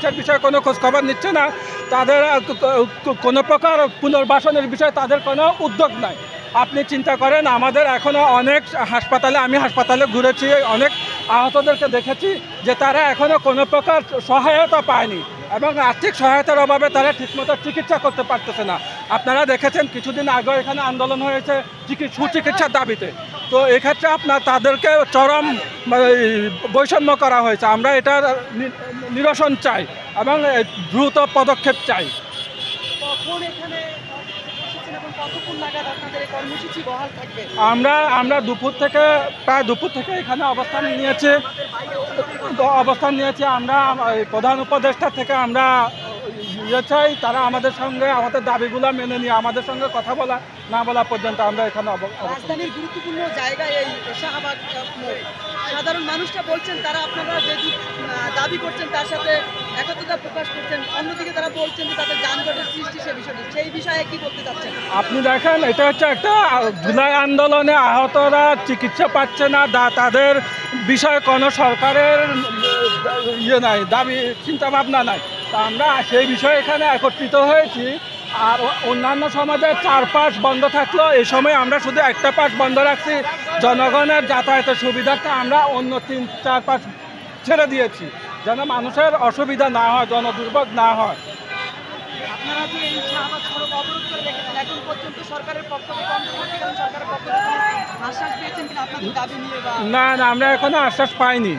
চিকিৎসার বিষয়ে কোনো খোঁজখবর নিচ্ছে না। তাদের কোনো প্রকার পুনর্বাসনের বিষয়ে তাদের কোনো উদ্যোগ নাই। আপনি চিন্তা করেন, আমাদের এখনও অনেক হাসপাতালে, আমি হাসপাতালে ঘুরেছি, অনেক আহতদেরকে দেখেছি যে তারা এখনও কোনো প্রকার সহায়তা পায়নি এবং আর্থিক সহায়তার অভাবে তারা ঠিকমতো চিকিৎসা করতে পারতেছে না। আপনারা দেখেছেন, কিছুদিন আগে এখানে আন্দোলন হয়েছে চিকি- সুচিকিৎসার দাবিতে। তো এক্ষেত্রে আপনার তাদেরকে চরম মানে, বৈষম্য করা হয়েছে। আমরা এটার নি- নিরসন চাই এবং দ্রুত পদক্ষেপ চাই। আমরা আমরা দুপুর থেকে প্রায় দুপুর থেকে এখানে অবস্থান নিয়েছি। অবস্থান নিয়েছি আমরা প্রধান উপদেষ্টা থেকে আমরা ইয়ে চাই তারা আমাদের সঙ্গে আমাদের দাবিগুলো মেনে নিয়ে আমাদের সঙ্গে কথা বলা না বলা পর্যন্ত আমরা এখানে রাজধানীর গুরুত্বপূর্ণ জায়গায় এই শাহবাগ সাধারণ মানুষরা বলছেন তারা আপনারা যে দাবি করছেন তার সাথে একত্রতা প্রকাশ করছেন। অন্যদিকে তারা বলছেন যে তাদের যানজটের সৃষ্টি সে বিষয়টি। সেই বিষয়ে কি বলতে চাচ্ছেন? আপনি দেখেন এটা হচ্ছে একটা জুলাই আন্দোলনে আহতরা চিকিৎসা পাচ্ছে না তাদের বিষয়ে কোনো সরকারের ইয়ে নাই দাবি চিন্তা ভাবনা নাই। তা আমরা সেই বিষয়ে এখানে একত্রিত হয়েছি। আর অন্যান্য সমাজের চার পাশ বন্ধ থাকল এই সময় আমরা শুধু একটা পাশ বন্ধ রাখছি। জনগণের যাতায়াতের সুবিধাটা আমরা অন্য তিন চার পাশ ছেড়ে দিয়েছি। যেন মানুষের অসুবিধা না হয় জনদুর্ভোগ না হয়। না না আমরা এখনও আশ্বাস পাইনি।